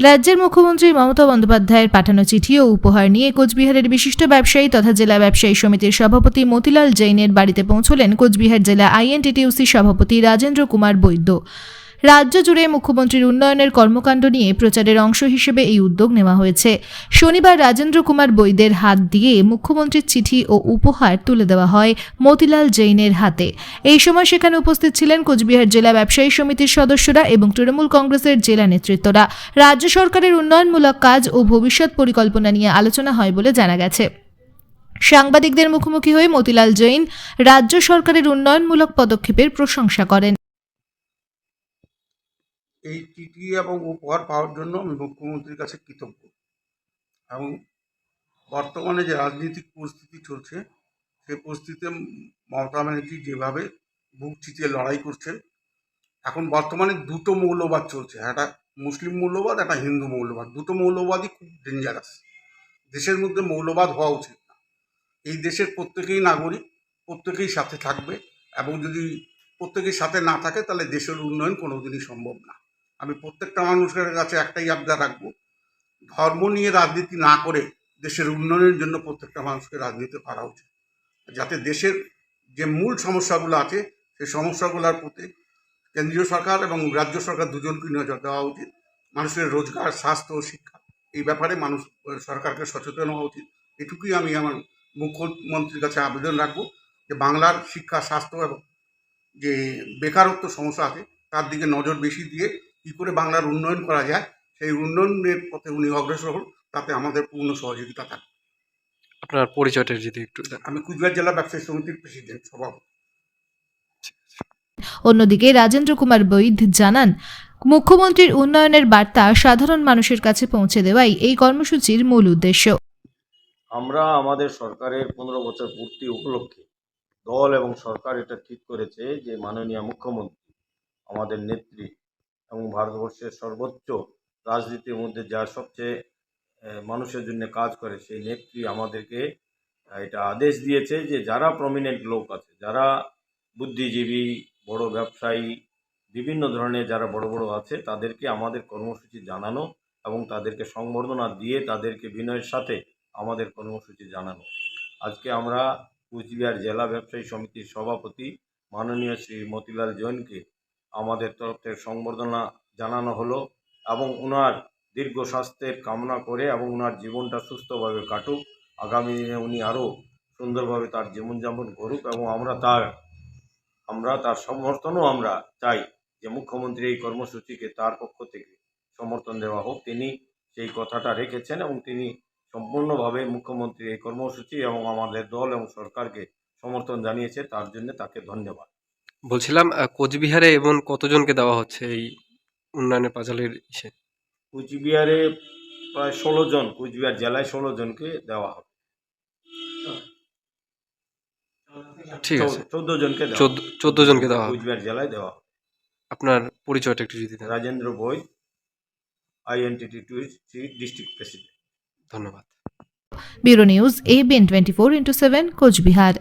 রাজ্যের মুখ্যমন্ত্রী মমতা বন্দ্যোপাধ্যায়ের পাঠানো চিঠি ও উপহার নিয়ে কোচবিহারের বিশিষ্ট ব্যবসায়ী তথা জেলা ব্যবসায়ী সমিতির সভাপতি মতিলাল জৈনের বাড়িতে পৌঁছলেন কোচবিহার জেলা আইএনটিটিউসি সভাপতি রাজেন্দ্র কুমার বৈদ্য। রাজ্য জুড়ে মুখ্যমন্ত্রীর উন্নয়নের কর্মকাণ্ড নিয়ে প্রচারের অংশ হিসেবে এই উদ্যোগ নেওয়া হয়েছে। শনিবার রাজেন্দ্র কুমার বৈদের হাত দিয়ে মুখ্যমন্ত্রীর চিঠি ও উপহার তুলে দেওয়া হয় মতিলাল জৈনের হাতে। এই সময় সেখানে উপস্থিত ছিলেন কোচবিহার জেলা ব্যবসায়ী সমিতির সদস্যরা এবং তৃণমূল কংগ্রেসের জেলা নেতৃত্বরা। রাজ্য সরকারের উন্নয়নমূলক কাজ ও ভবিষ্যৎ পরিকল্পনা নিয়ে আলোচনা হয় বলে জানা গেছে। সাংবাদিকদের মুখোমুখি হয়ে মতিলাল জৈন রাজ্য সরকারের উন্নয়নমূলক পদক্ষেপের প্রশংসা করেন। এই চিঠি এবং উপহার পাওয়ার জন্য আমি মুখ্যমন্ত্রীর কাছে কৃতজ্ঞ। এবং বর্তমানে যে রাজনৈতিক পরিস্থিতি চলছে, সেই পরিস্থিতিতে মমতা ব্যানার্জি যেভাবে বুক চিতিয়ে লড়াই করছে, এখন বর্তমানে দুটো মৌলবাদ চলছে, একটা মুসলিম মৌলবাদ, একটা হিন্দু মৌলবাদ। দুটো মৌলবাদই খুব ডেঞ্জারাস দেশের মধ্যে মৌলবাদ হওয়া উচিত না। এই দেশের প্রত্যেকেই নাগরিক, প্রত্যেকেই সাথে থাকবে এবং যদি প্রত্যেকের সাথে না থাকে, তাহলে দেশের উন্নয়ন কোনোদিনই সম্ভব না। আমি প্রত্যেকটা মানুষের কাছে একটাই আবদার রাখব, ধর্ম নিয়ে রাজনীতি না করে দেশের উন্নয়নের জন্য প্রত্যেকটা মানুষকে রাজনীতি করা উচিত। যাতে দেশের যে মূল সমস্যাগুলো আছে, সেই সমস্যাগুলোর প্রতি কেন্দ্রীয় সরকার এবং রাজ্য সরকার দুজনকে নজর দেওয়া উচিত। মানুষের রোজগার, স্বাস্থ্য, শিক্ষা, এই ব্যাপারে মানুষ, সরকারকে সচেতন হওয়া উচিত। এটুকুই আমি আমার মুখ্যমন্ত্রীর কাছে আবেদন রাখব যে বাংলার শিক্ষা, স্বাস্থ্য এবং যে বেকারত্ব সমস্যা আছে, তার দিকে নজর বেশি দিয়ে কী করে বাংলার উন্নয়ন করা যায় সেই উন্নয়নের পথে উনি অগ্রসর হন তাতে আমাদের পূর্ণ সহযোগিতা থাকে আপনার পরিচয়টা যদি একটু। আমি কুচবিহার জেলা ব্যবসায়ী সমিতির প্রেসিডেন্ট সভাপতি। অন্যদিকে রাজেন্দ্র কুমার বৈদ জানান মুখ্যমন্ত্রীর উন্নয়নের বার্তা সাধারণ মানুষের কাছে পৌঁছে দেওয়াই এই কর্মসূচির মূল উদ্দেশ্য। আমরা আমাদের সরকারের পনেরো বছর পূর্তি উপলক্ষে দল এবং সরকার এটা ঠিক করেছে যে মাননীয় মুখ্যমন্ত্রী আমাদের নেত্রী এবং ভারতবর্ষের সর্বোচ্চ রাজনীতির মধ্যে যার সবচেয়ে মানুষের জন্য কাজ করে, সেই নেত্রী আমাদেরকে এটা আদেশ দিয়েছে যে যারা প্রমিনেন্ট লোক আছে, যারা বুদ্ধিজীবী, বড় ব্যবসায়ী, বিভিন্ন ধরনের যারা বড় বড় আছে, তাদেরকে আমাদের কর্মসূচি জানানো এবং তাদেরকে সংবর্ধনা দিয়ে তাদেরকে বিনয়ের সাথে আমাদের কর্মসূচি জানানো। আজকে আমরা কুচবিহার জেলা ব্যবসায়ী সমিতির সভাপতি মাননীয় শ্রী মতিলাল জৈনকে আমাদের তরফ থেকে সংবর্ধনা জানানো হলো এবং ওনার দীর্ঘ স্বাস্থ্যের কামনা করে এবং ওনার জীবনটা সুস্থভাবে কাটুক। আগামী দিনে উনি আরও সুন্দরভাবে তার জীবনযাপন করুক এবং আমরা তার আমরা তার সমর্থনও আমরা চাই যে মুখ্যমন্ত্রী এই কর্মসূচিকে তার পক্ষ থেকে সমর্থন দেওয়া হোক। তিনি সেই কথাটা রেখেছেন এবং তিনি সম্পূর্ণভাবে মুখ্যমন্ত্রী এই কর্মসূচি এবং আমাদের দল এবং সরকারকে সমর্থন জানিয়েছে, তার জন্য তাকে ধন্যবাদ। বলছিলাম কোচবিহারে এবং কতজনকে দেওয়া হচ্ছে এই উন্নয়নের পাঁচালের ইসে? কুচবিহারে প্রায় ষোলো জন কোচবিহার জেলায় ষোলো জনকে দেওয়া হবে। ঠিক আছে। চৌদ্দ জনকে চোদ্দ চোদ্দ জনকে দেওয়া কুচবিহার জেলায় দেওয়া হবে। আপনার পরিচয়টা একটু যদি Rajendra Baid INTT two district president. ধন্যবাদ। Bureau news ABN twenty four into seven Cooch Behar.